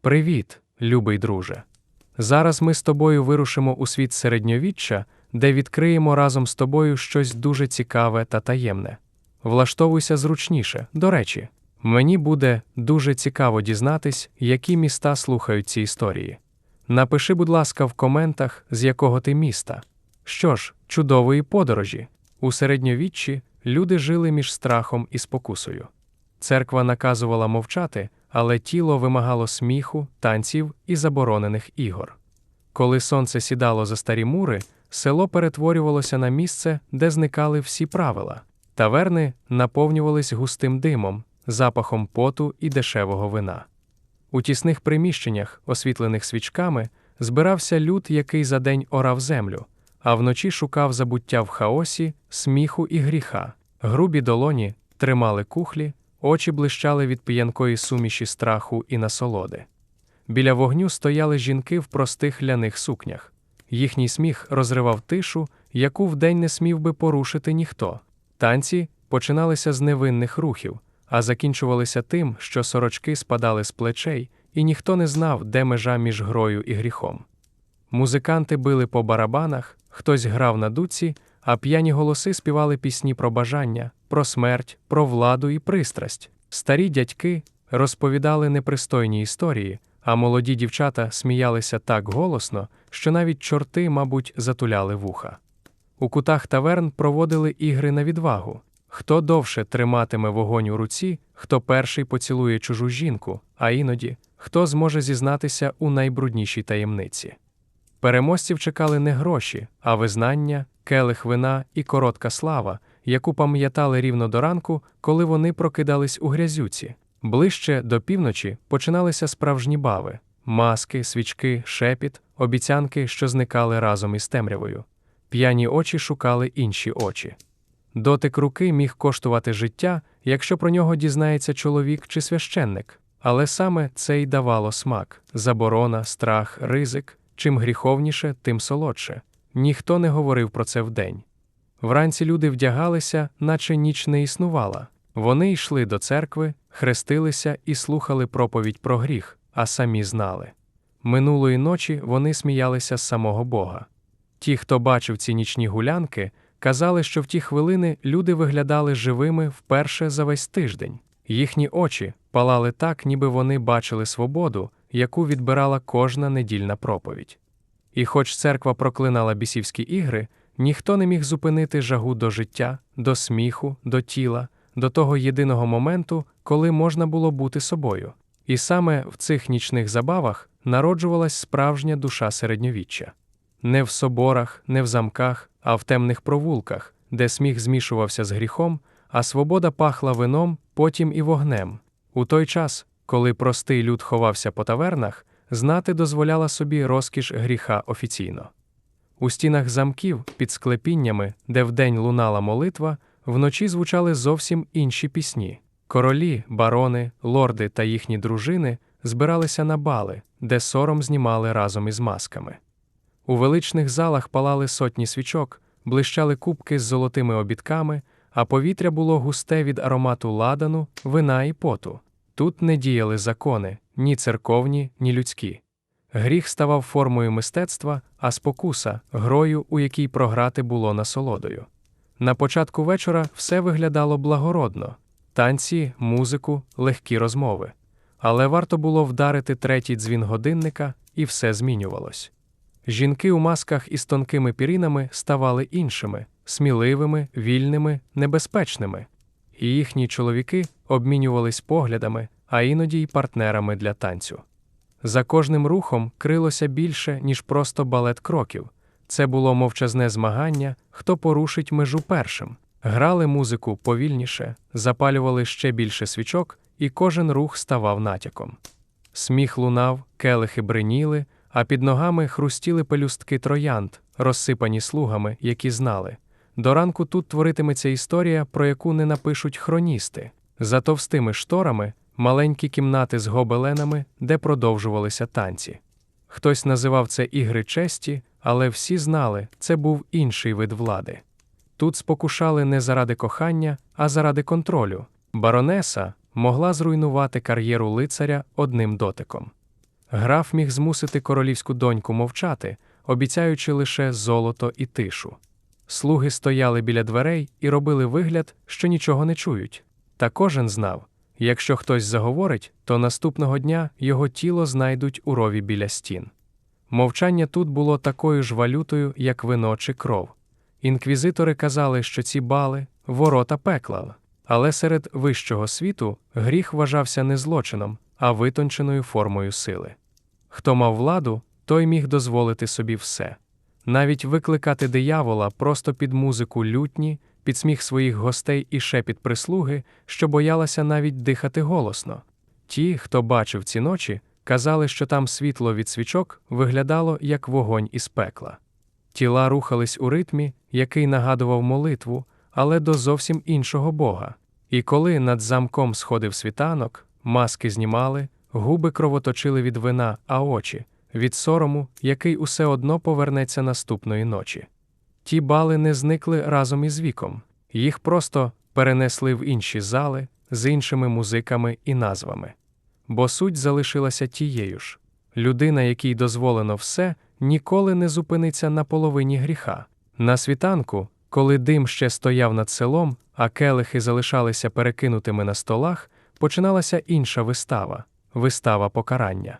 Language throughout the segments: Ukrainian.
Привіт, любий друже. Зараз ми з тобою вирушимо у світ середньовіччя, де відкриємо разом з тобою щось дуже цікаве та таємне. Влаштовуйся зручніше. До речі, мені буде дуже цікаво дізнатись, які міста слухають ці історії. Напиши, будь ласка, в коментах, з якого ти міста. Що ж, чудової подорожі. У середньовіччі люди жили між страхом і спокусою. Церква наказувала мовчати, але тіло вимагало сміху, танців і заборонених ігор. Коли сонце сідало за старі мури, село перетворювалося на місце, де зникали всі правила. Таверни наповнювались густим димом, запахом поту і дешевого вина. У тісних приміщеннях, освітлених свічками, збирався люд, який за день орав землю, а вночі шукав забуття в хаосі, сміху і гріха. Грубі долоні тримали кухлі, очі блищали від п'янкої суміші страху і насолоди. Біля вогню стояли жінки в простих ляних сукнях. Їхній сміх розривав тишу, яку вдень не смів би порушити ніхто. Танці починалися з невинних рухів, а закінчувалися тим, що сорочки спадали з плечей, і ніхто не знав, де межа між грою і гріхом. Музиканти били по барабанах, хтось грав на дуці, а п'яні голоси співали пісні про бажання, про смерть, про владу і пристрасть. Старі дядьки розповідали непристойні історії, а молоді дівчата сміялися так голосно, що навіть чорти, мабуть, затуляли вуха. У кутах таверн проводили ігри на відвагу. Хто довше триматиме вогонь у руці, хто перший поцілує чужу жінку, а іноді хто зможе зізнатися у найбруднішій таємниці. Переможців чекали не гроші, а визнання, келих вина і коротка слава, яку пам'ятали рівно до ранку, коли вони прокидались у грязюці. Ближче до півночі починалися справжні бави маски, свічки, шепіт, обіцянки, що зникали разом із темрявою. П'яні очі шукали інші очі. Дотик руки міг коштувати життя, якщо про нього дізнається чоловік чи священник, але саме це й давало смак заборона, страх, ризик. Чим гріховніше, тим солодше. Ніхто не говорив про це вдень. Вранці люди вдягалися, наче ніч не існувала. Вони йшли до церкви, хрестилися і слухали проповідь про гріх, а самі знали. Минулої ночі вони сміялися з самого Бога. Ті, хто бачив ці нічні гулянки, казали, що в ті хвилини люди виглядали живими вперше за весь тиждень. Їхні очі палали так, ніби вони бачили свободу, яку відбирала кожна недільна проповідь. І хоч церква проклинала бісівські ігри, ніхто не міг зупинити жагу до життя, до сміху, до тіла, до того єдиного моменту, коли можна було бути собою. І саме в цих нічних забавах народжувалась справжня душа середньовіччя. Не в соборах, не в замках, а в темних провулках, де сміх змішувався з гріхом, а свобода пахла вином, потім і вогнем. У той час, коли простий люд ховався по тавернах, знати дозволяла собі розкіш гріха офіційно. У стінах замків, під склепіннями, де вдень лунала молитва, вночі звучали зовсім інші пісні. Королі, барони, лорди та їхні дружини збиралися на бали, де сором знімали разом із масками. У величних залах палали сотні свічок, блищали кубки з золотими обідками, а повітря було густе від аромату ладану, вина і поту. Тут не діяли закони, ні церковні, ні людські. Гріх ставав формою мистецтва, а спокуса грою, у якій програти було насолодою. На початку вечора все виглядало благородно танці, музику, легкі розмови. Але варто було вдарити третій дзвін годинника, і все змінювалось. Жінки у масках із тонкими пірінами ставали іншими, сміливими, вільними, небезпечними, і їхні чоловіки обмінювались поглядами, а іноді й партнерами для танцю. За кожним рухом крилося більше, ніж просто балет кроків. Це було мовчазне змагання, хто порушить межу першим. Грали музику повільніше, запалювали ще більше свічок, і кожен рух ставав натяком. Сміх лунав, келихи бриніли, а під ногами хрустіли пелюстки троянд, розсипані слугами, які знали. До ранку тут творитиметься історія, про яку не напишуть хроністи. За товстими шторами маленькі кімнати з гобеленами, де продовжувалися танці. Хтось називав це ігри честі, але всі знали, це був інший вид влади. Тут спокушали не заради кохання, а заради контролю. Баронеса могла зруйнувати кар'єру лицаря одним дотиком. Граф міг змусити королівську доньку мовчати, обіцяючи лише золото і тишу. Слуги стояли біля дверей і робили вигляд, що нічого не чують. Та кожен знав якщо хтось заговорить, то наступного дня його тіло знайдуть у рові біля стін. Мовчання тут було такою ж валютою, як вино чи кров. Інквізитори казали, що ці бали ворота пекла, але серед вищого світу гріх вважався не злочином, а витонченою формою сили. Хто мав владу, той міг дозволити собі все. Навіть викликати диявола просто під музику лютні, під сміх своїх гостей і шепіт прислуги, що боялася навіть дихати голосно. Ті, хто бачив ці ночі, казали, що там світло від свічок виглядало як вогонь із пекла. Тіла рухались у ритмі, який нагадував молитву, але до зовсім іншого Бога. І коли над замком сходив світанок, маски знімали, губи кровоточили від вина, а очі від сорому, який усе одно повернеться наступної ночі. Ті бали не зникли разом із віком, їх просто перенесли в інші зали з іншими музиками і назвами. Бо суть залишилася тією ж людина, якій дозволено все, ніколи не зупиниться на половині гріха. На світанку, коли дим ще стояв над селом, а келихи залишалися перекинутими на столах, починалася інша вистава вистава покарання.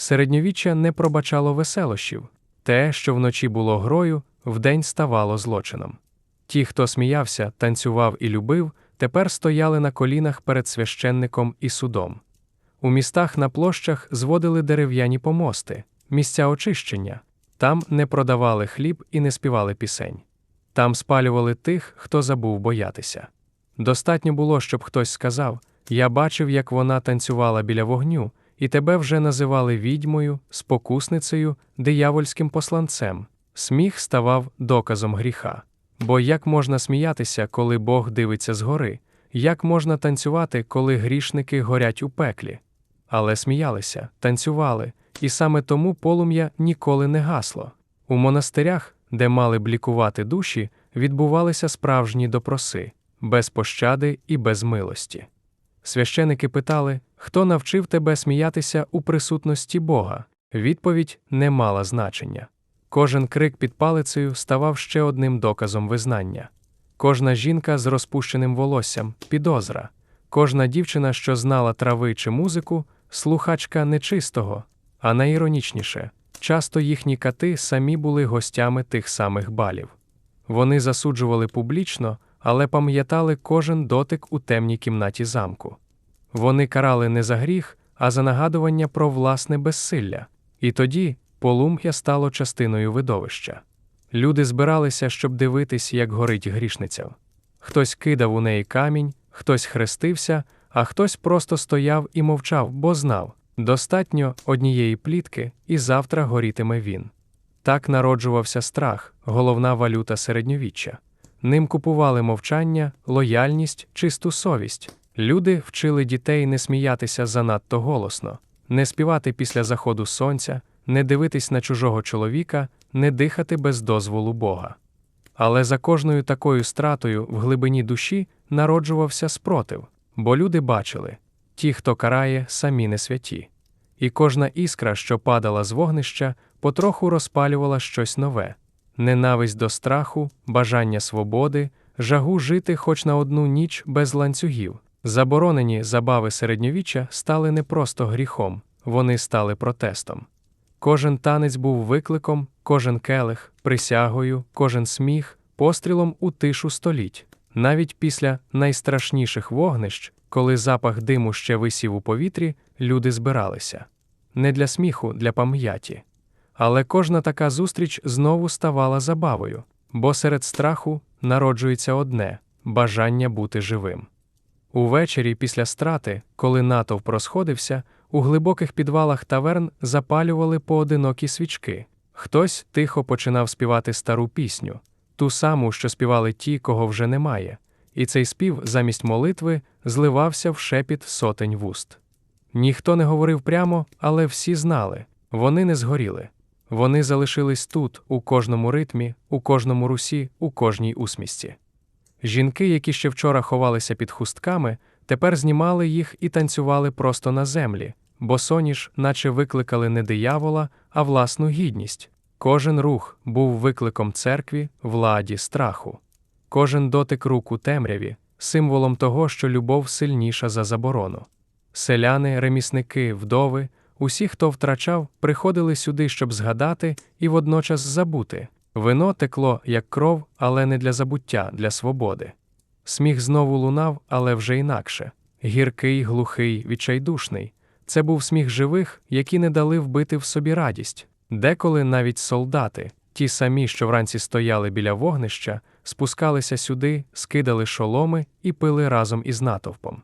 Середньовіччя не пробачало веселощів те, що вночі було грою, вдень ставало злочином. Ті, хто сміявся, танцював і любив, тепер стояли на колінах перед священником і судом. У містах на площах зводили дерев'яні помости, місця очищення, там не продавали хліб і не співали пісень. Там спалювали тих, хто забув боятися. Достатньо було, щоб хтось сказав Я бачив, як вона танцювала біля вогню, і тебе вже називали відьмою, спокусницею, диявольським посланцем. Сміх ставав доказом гріха. Бо як можна сміятися, коли Бог дивиться згори, як можна танцювати, коли грішники горять у пеклі? Але сміялися, танцювали, і саме тому полум'я ніколи не гасло. У монастирях, де мали б лікувати душі, відбувалися справжні допроси, без пощади і без милості. Священики питали, хто навчив тебе сміятися у присутності Бога? Відповідь не мала значення. Кожен крик під палицею ставав ще одним доказом визнання. Кожна жінка з розпущеним волоссям підозра, кожна дівчина, що знала трави чи музику, слухачка нечистого, а найіронічніше, часто їхні кати самі були гостями тих самих балів. Вони засуджували публічно, але пам'ятали кожен дотик у темній кімнаті замку. Вони карали не за гріх, а за нагадування про власне безсилля, і тоді полум'я стало частиною видовища. Люди збиралися, щоб дивитись, як горить грішниця. Хтось кидав у неї камінь, хтось хрестився, а хтось просто стояв і мовчав, бо знав достатньо однієї плітки, і завтра горітиме він. Так народжувався страх, головна валюта середньовіччя. Ним купували мовчання, лояльність, чисту совість. Люди вчили дітей не сміятися занадто голосно, не співати після заходу сонця, не дивитись на чужого чоловіка, не дихати без дозволу Бога. Але за кожною такою стратою в глибині душі народжувався спротив, бо люди бачили ті, хто карає, самі не святі. І кожна іскра, що падала з вогнища, потроху розпалювала щось нове ненависть до страху, бажання свободи, жагу жити хоч на одну ніч без ланцюгів. Заборонені забави середньовіччя стали не просто гріхом, вони стали протестом. Кожен танець був викликом, кожен келих, присягою, кожен сміх, пострілом у тишу століть. Навіть після найстрашніших вогнищ, коли запах диму ще висів у повітрі, люди збиралися. Не для сміху, для пам'яті. Але кожна така зустріч знову ставала забавою, бо серед страху народжується одне бажання бути живим. Увечері після страти, коли натовп розходився, у глибоких підвалах таверн запалювали поодинокі свічки. Хтось тихо починав співати стару пісню, ту саму, що співали ті, кого вже немає, і цей спів замість молитви зливався в шепіт сотень вуст. Ніхто не говорив прямо, але всі знали вони не згоріли. Вони залишились тут, у кожному ритмі, у кожному русі, у кожній усмісті. Жінки, які ще вчора ховалися під хустками, тепер знімали їх і танцювали просто на землі, босоніж, наче викликали не диявола, а власну гідність. Кожен рух був викликом церкві, владі, страху. Кожен дотик рук у темряві, символом того, що любов сильніша за заборону. Селяни, ремісники, вдови, усі, хто втрачав, приходили сюди, щоб згадати і водночас забути. Вино текло, як кров, але не для забуття, для свободи. Сміх знову лунав, але вже інакше гіркий, глухий, відчайдушний. Це був сміх живих, які не дали вбити в собі радість. Деколи навіть солдати, ті самі, що вранці стояли біля вогнища, спускалися сюди, скидали шоломи і пили разом із натовпом.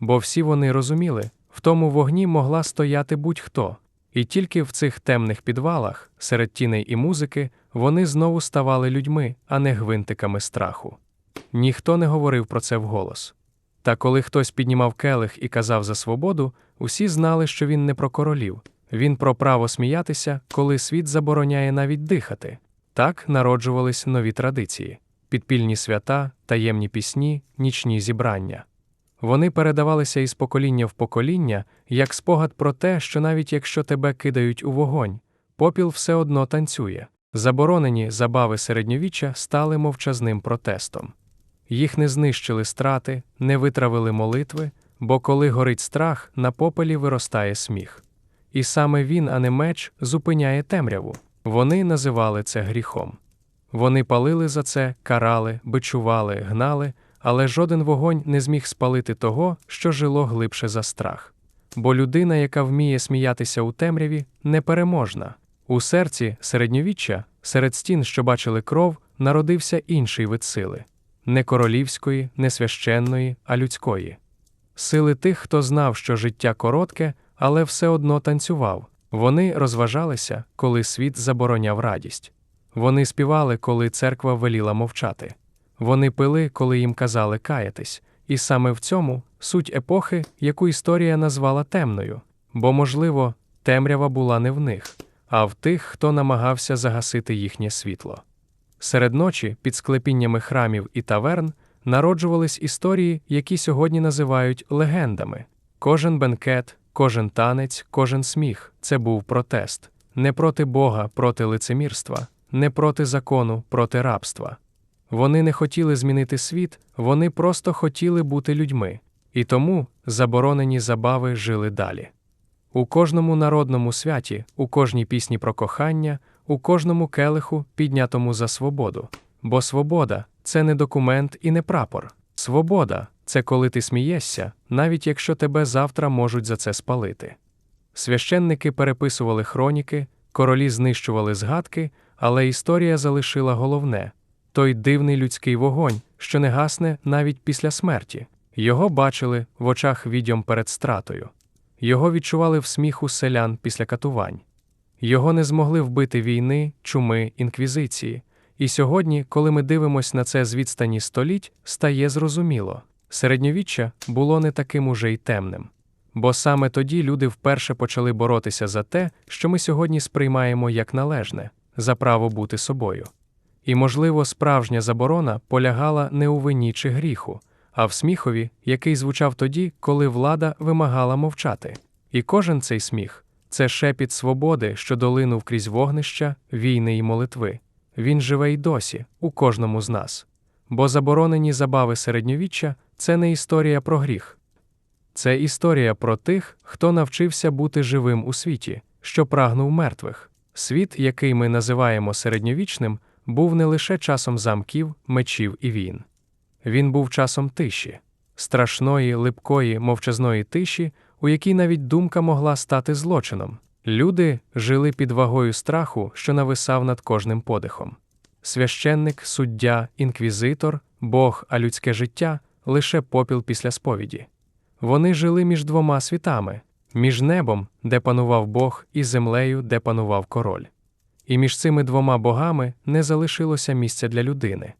Бо всі вони розуміли, в тому вогні могла стояти будь-хто, і тільки в цих темних підвалах, серед тіней і музики, вони знову ставали людьми, а не гвинтиками страху. Ніхто не говорив про це вголос. Та коли хтось піднімав келих і казав за свободу, усі знали, що він не про королів, він про право сміятися, коли світ забороняє навіть дихати. Так народжувались нові традиції підпільні свята, таємні пісні, нічні зібрання. Вони передавалися із покоління в покоління, як спогад про те, що навіть якщо тебе кидають у вогонь, попіл все одно танцює. Заборонені забави середньовіччя стали мовчазним протестом. Їх не знищили страти, не витравили молитви, бо коли горить страх, на попелі виростає сміх. І саме він, а не меч, зупиняє темряву. Вони називали це гріхом. Вони палили за це, карали, бичували, гнали, але жоден вогонь не зміг спалити того, що жило глибше за страх. Бо людина, яка вміє сміятися у темряві, непереможна. У серці середньовіччя, серед стін, що бачили кров, народився інший вид сили не королівської, не священної, а людської. Сили тих, хто знав, що життя коротке, але все одно танцював. Вони розважалися, коли світ забороняв радість. Вони співали, коли церква веліла мовчати. Вони пили, коли їм казали каятись, і саме в цьому суть епохи, яку історія назвала темною, бо, можливо, темрява була не в них, а в тих, хто намагався загасити їхнє світло. Серед ночі, під склепіннями храмів і таверн, народжувались історії, які сьогодні називають легендами. Кожен бенкет, кожен танець, кожен сміх це був протест не проти Бога, проти лицемірства, не проти закону, проти рабства. Вони не хотіли змінити світ, вони просто хотіли бути людьми, і тому заборонені забави жили далі. У кожному народному святі, у кожній пісні про кохання, у кожному келиху, піднятому за свободу. Бо свобода це не документ і не прапор. Свобода це коли ти смієшся, навіть якщо тебе завтра можуть за це спалити. Священники переписували хроніки, королі знищували згадки, але історія залишила головне той дивний людський вогонь, що не гасне навіть після смерті. Його бачили в очах відьом перед стратою, його відчували в сміху селян після катувань. Його не змогли вбити війни, чуми, інквізиції. І сьогодні, коли ми дивимося на це з відстані століть, стає зрозуміло середньовіччя було не таким уже й темним. Бо саме тоді люди вперше почали боротися за те, що ми сьогодні сприймаємо як належне, за право бути собою. І, можливо, справжня заборона полягала не у вині чи гріху, а в сміхові, який звучав тоді, коли влада вимагала мовчати. І кожен цей сміх це шепіт свободи, що долинув крізь вогнища, війни і молитви. Він живе й досі, у кожному з нас. Бо заборонені забави середньовіччя це не історія про гріх, це історія про тих, хто навчився бути живим у світі, що прагнув мертвих. Світ, який ми називаємо середньовічним, був не лише часом замків, мечів і війн. Він був часом тиші, страшної, липкої, мовчазної тиші, у якій навіть думка могла стати злочином. Люди жили під вагою страху, що нависав над кожним подихом. Священник, суддя, інквізитор, Бог, а людське життя лише попіл після сповіді. Вони жили між двома світами, між небом, де панував Бог, і землею, де панував король. І між цими двома богами не залишилося місця для людини.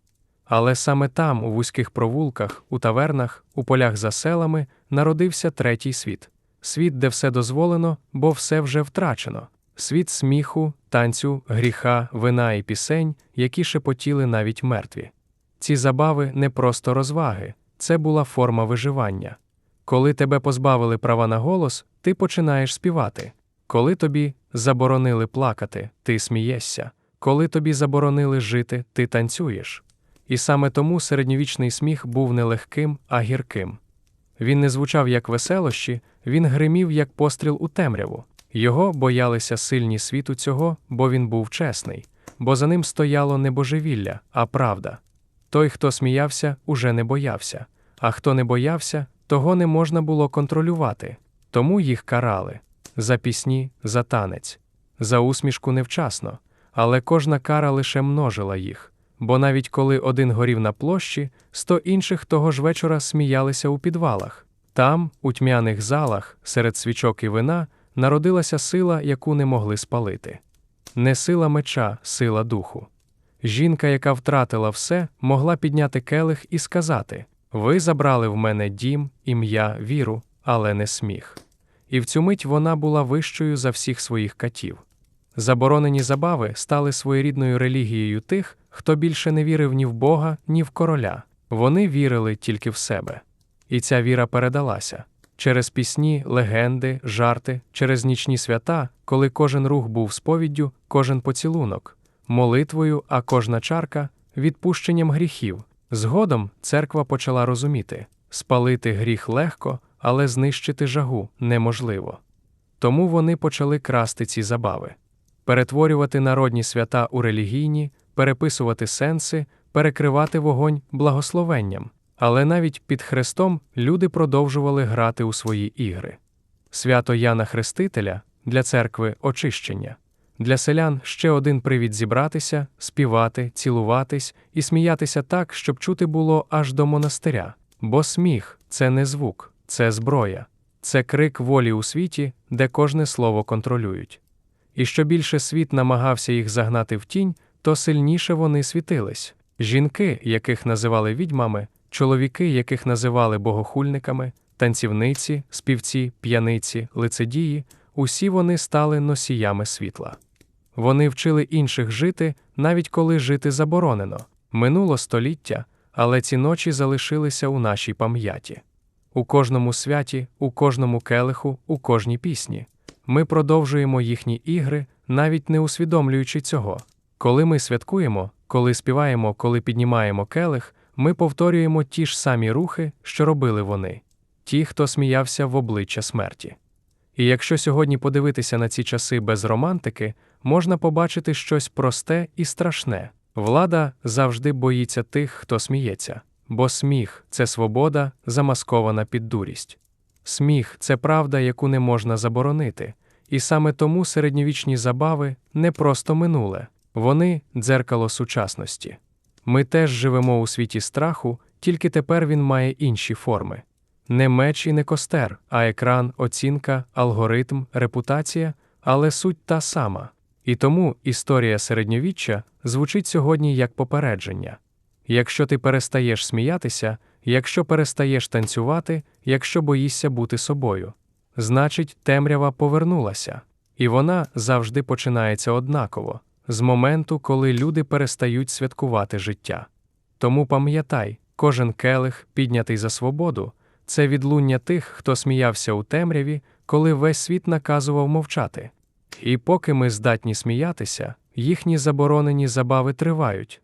Але саме там, у вузьких провулках, у тавернах, у полях за селами, народився третій світ світ, де все дозволено, бо все вже втрачено, світ сміху, танцю, гріха, вина і пісень, які шепотіли навіть мертві. Ці забави не просто розваги, це була форма виживання. Коли тебе позбавили права на голос, ти починаєш співати. Коли тобі заборонили плакати, ти смієшся. Коли тобі заборонили жити, ти танцюєш. І саме тому середньовічний сміх був не легким, а гірким. Він не звучав як веселощі, він гримів як постріл у темряву. Його боялися сильні світу цього, бо він був чесний, бо за ним стояло не божевілля, а правда. Той, хто сміявся, уже не боявся, а хто не боявся, того не можна було контролювати, тому їх карали за пісні, за танець, за усмішку невчасно, але кожна кара лише множила їх, бо навіть коли один горів на площі, сто інших того ж вечора сміялися у підвалах. Там, у тьмяних залах, серед свічок і вина, народилася сила, яку не могли спалити. Не сила меча, сила духу. Жінка, яка втратила все, могла підняти келих і сказати: Ви забрали в мене дім, ім'я, віру, але не сміх. І в цю мить вона була вищою за всіх своїх катів. Заборонені забави стали своєрідною релігією тих, хто більше не вірив ні в Бога, ні в короля. Вони вірили тільки в себе. І ця віра передалася через пісні, легенди, жарти, через нічні свята, коли кожен рух був сповіддю, кожен поцілунок, молитвою, а кожна чарка відпущенням гріхів. Згодом церква почала розуміти спалити гріх легко, але знищити жагу неможливо. Тому вони почали красти ці забави, перетворювати народні свята у релігійні, переписувати сенси, перекривати вогонь благословенням. Але навіть під хрестом люди продовжували грати у свої ігри. Свято Яна Хрестителя для церкви очищення, для селян ще один привід зібратися, співати, цілуватись і сміятися так, щоб чути було аж до монастиря. Бо сміх це не звук, це зброя, це крик волі у світі, де кожне слово контролюють. І що більше світ намагався їх загнати в тінь, то сильніше вони світились. Жінки, яких називали відьмами, чоловіки, яких називали богохульниками, танцівниці, співці, п'яниці, лицедії, усі вони стали носіями світла. Вони вчили інших жити, навіть коли жити заборонено. Минуло століття, але ці ночі залишилися у нашій пам'яті. У кожному святі, у кожному келиху, у кожній пісні. Ми продовжуємо їхні ігри, навіть не усвідомлюючи цього. Коли ми святкуємо, коли співаємо, коли піднімаємо келих, ми повторюємо ті ж самі рухи, що робили вони, ті, хто сміявся в обличчя смерті. І якщо сьогодні подивитися на ці часи без романтики, можна побачити щось просте і страшне. Влада завжди боїться тих, хто сміється, бо сміх це свобода, замаскована під дурість. Сміх це правда, яку не можна заборонити, і саме тому середньовічні забави не просто минуле, вони дзеркало сучасності. Ми теж живемо у світі страху, тільки тепер він має інші форми. Не меч і не костер, а екран, оцінка, алгоритм, репутація, але суть та сама. І тому історія середньовіччя звучить сьогодні як попередження. Якщо ти перестаєш сміятися, якщо перестаєш танцювати, якщо боїшся бути собою, значить, темрява повернулася, і вона завжди починається однаково з моменту, коли люди перестають святкувати життя. Тому пам'ятай, кожен келих, піднятий за свободу, це відлуння тих, хто сміявся у темряві, коли весь світ наказував мовчати. І поки ми здатні сміятися, їхні заборонені забави тривають,